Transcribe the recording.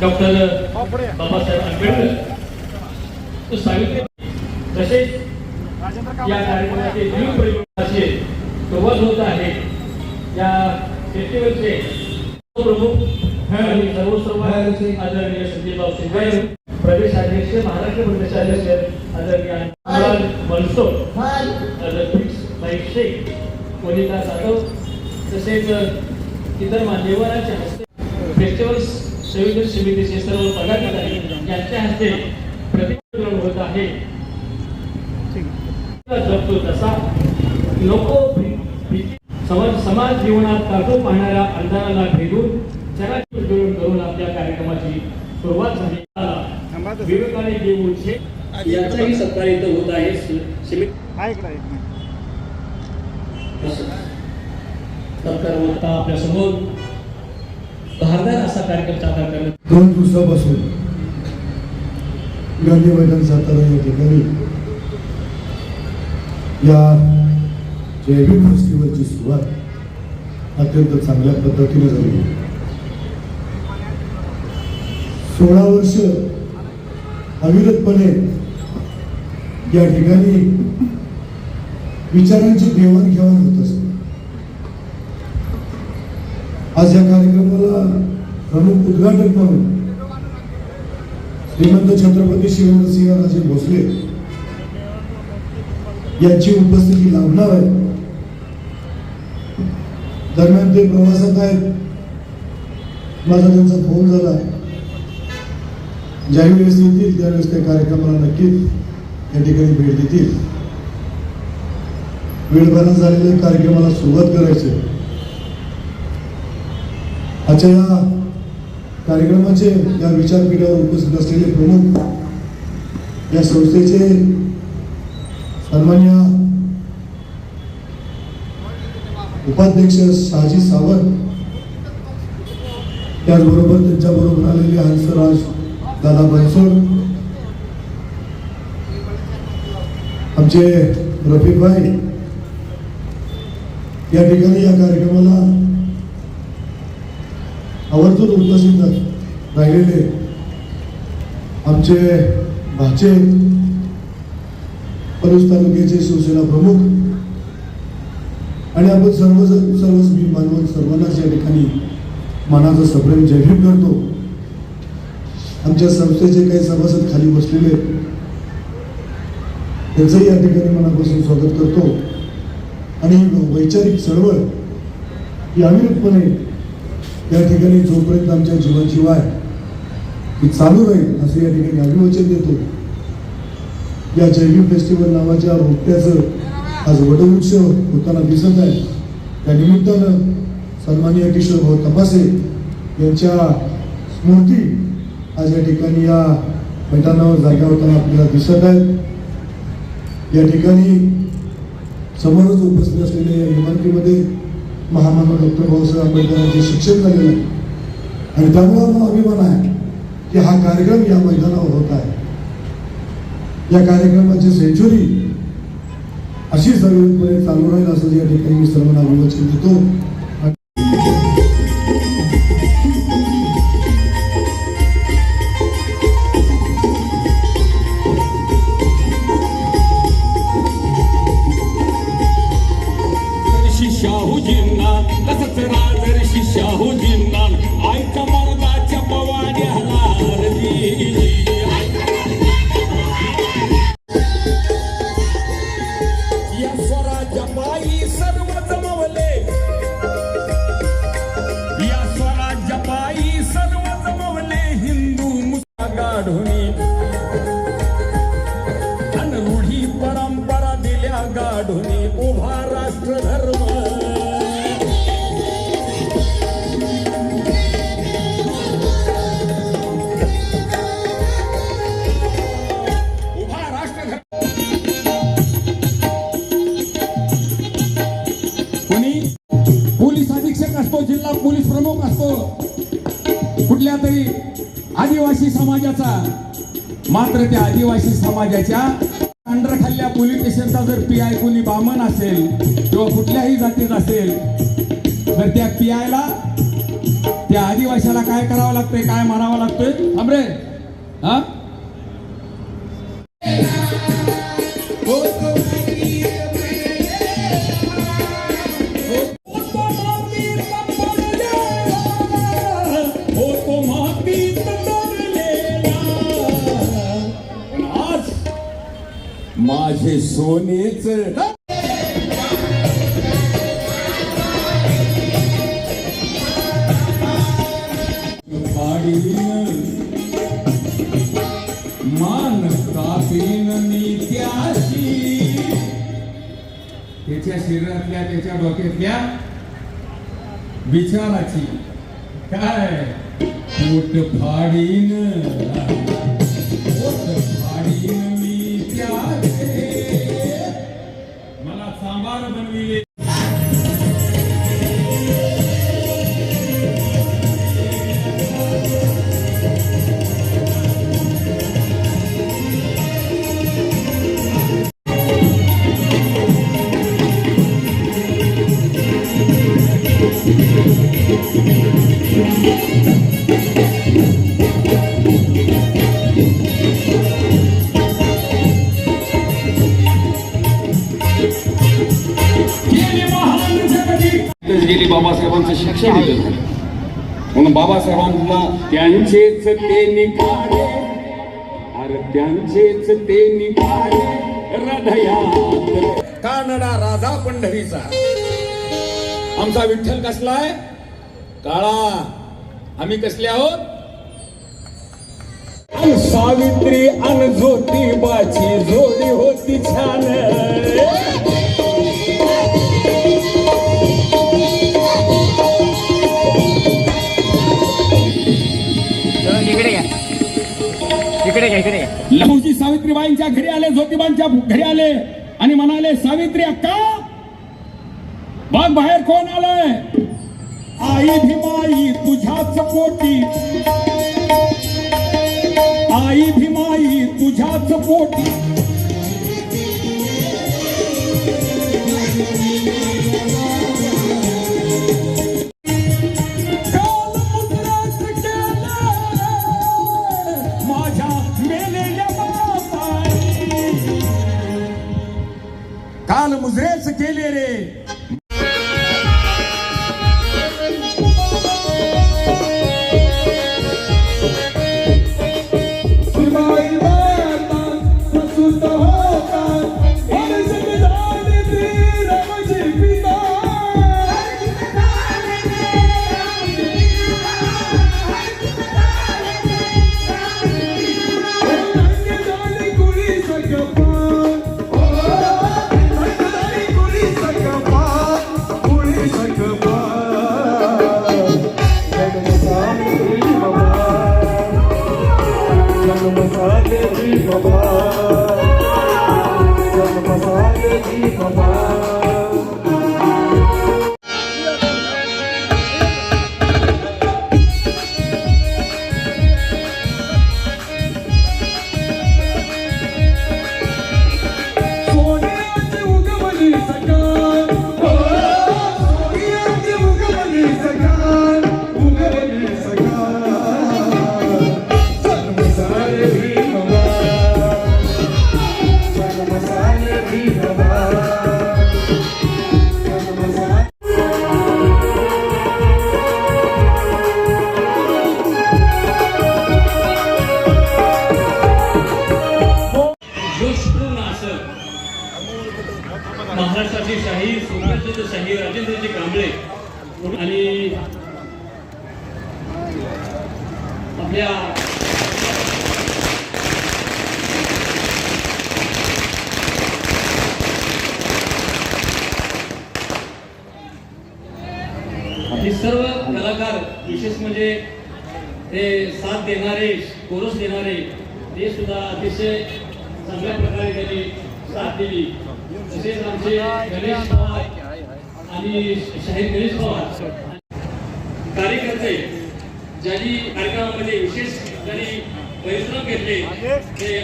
Doctor Babasaheb Ambedkar. Savitri तसेच या कार्यक्रमाचे जीव परिवर्तनाचे सुरुवात होत आहे या फेस्टिवलचे प्रमुख सर्वोत्सव सर्वसर्व आदरणीय संजयभाऊ शिंदे प्रदेशाध्यक्ष महाराष्ट्र प्रदेशाध्यक्ष आदरणीय अनुराग मनसोड लतीफ शेख वनिता जाधव तसेच इतर मान्यवरांच्या हस्ते फेस्टिवल्स संयोजन समितीचे सर्व पदाधिकारी यांच्या हस्ते प्रतिक्रिया होत आहे. जपतो तसा. नको समाज समाज जीवनात काटो पाहणाऱ्या अंधाराला भेदून उजळून करून आपल्या कार्यक्रमाची सुरुवात झाली. विवेकाने जे उंचे याचाही सत्कार इथं होत आहे. समिती सत्कार होता आपल्यासमोर. धारदार असा कार्यक्रम साकार करण्यात दोन दिवसापासून गांधी मैदान सातारा या ठिकाणी या जैविक फेस्टिवलची सुरुवात अत्यंत चांगल्या पद्धतीने झाली. सोळा वर्ष अविरतपणे या ठिकाणी विचारांची देवाणघेवाण होत असते. आज या कार्यक्रमाला प्रमुख उद्घाटक म्हणून श्रीमंत छत्रपती शिवेंद्रसिंह राजे भोसले यांची उपस्थिती लाभणार आहे. दरम्यान ते प्रवासात आहेत. माझा त्यांचा फोन झाला ज्यावेळेस येतील त्यावेळेस त्या कार्यक्रमाला नक्कीच या ठिकाणी भेट देतील. वेळभरात झालेल्या कार्यक्रमाला सुरुवात करायची आहे. आजच्या या कार्यक्रमाचे या विचारपीठावर उपस्थित असलेले प्रमुख या संस्थेचे सन्मान्य उपाध्यक्ष शहाजी सावंत त्याचबरोबर त्यांच्याबरोबर आलेले हंसराज दादा बनसोड आमचे रफिकभाई या ठिकाणी या कार्यक्रमाला आवर्जून उपस्थित राहिलेले आमचे भाचे पलूस तालुक्याचे शिवसेना प्रमुख आणि आपण सर्व सर्वच मी मानवत सर्वांनाच या ठिकाणी मानाचा सप्रेम जाहीर करतो. आमच्या संस्थेचे काही सभासद खाली बसलेले त्यांचंही या ठिकाणी मनापासून स्वागत करतो. आणि वैचारिक चळवळ ही अविरतपणे या ठिकाणी जोपर्यंत आमच्या जीवाची वाय ही चालू राहील असं या ठिकाणी आम्ही वचन देतो. या जैविक फेस्टिवल नावाच्या रोपट्याचं आज वटवृक्ष होताना दिसत आहे. त्या निमित्तानं सन्माननीय किशोर भाऊ तपासे यांच्या स्मृती आज या ठिकाणी या मैदानावर जागा होताना आपल्याला दिसत आहेत. या ठिकाणी समोरच उपस्थित असलेल्या या इमारतीमध्ये महामानव डॉक्टर बाबासाहेब आंबेडकरांचे शिक्षण झालेलं आहे. आणि त्यामुळे मला अभिमान आहे की हा कार्यक्रम या मैदानावर होत आहे. या कार्यक्रमाची सेंचुरी अशी सर्वपणे चालू राहील असं या ठिकाणी मी सर्वांना अभिवचन देतो गाढोनी अन रूढी परंपरा दिल्या गाढोनी उभा राष्ट्र धर्म पोलीस अधीक्षक असतो जिल्हा पोलीस प्रमुख असतो. कुठल्या तरी आदिवासी समाजाचा मात्र त्या आदिवासी समाजाच्या अंडरखाल्ल्या पोलीस स्टेशनचा जर पी आय कोणी बामण असेल किंवा कुठल्याही जातीत असेल तर त्या पी आयला त्या आदिवासीला काय करावं लागतंय काय म्हणावं लागतंय? अमरे रे. हा? माझे सोनेच मान कापीन मी त्याशी. त्याच्या शरीरातल्या त्याच्या डोक्यातल्या विचाराची काय? पोट फाडीन. बाबासाहेबांचं शिक्षण झालं म्हणून बाबासाहेबांना त्यांचेच ते निकाले अरे त्यांचेच ते निकाले हृदयात. कानडा राजा पंढरीचा. आमचा विठ्ठल कसलाय काळा. आम्ही कसले आहोत? अन सावित्री अन ज्योतिबाची जोडी होती छान. इकडे घ्या सावित्रीबाईंच्या घरी आले ज्योतिबांच्या घरी आले आणि म्हणाले सावित्री अक्का बघ बाहेर कोण आलंय? आई भीमाई तुझ्याच पोटी. आई भीमाई तुझ्याच पोटी. I'm a sadece baba आपल्या हे सर्व कलाकार विशेष म्हणजे ते साथ देणारे कोरस देणारे ते सुद्धा अतिशय चांगल्या प्रकारे त्यांनी साथ दिली. तसेच आमचे गणेश पवार आणि शाहीर गणेश पवार कार्यकर्ते ज्यांनी कार्यक्रमामध्ये विशेष त्यांनी परिश्रम घेतले ते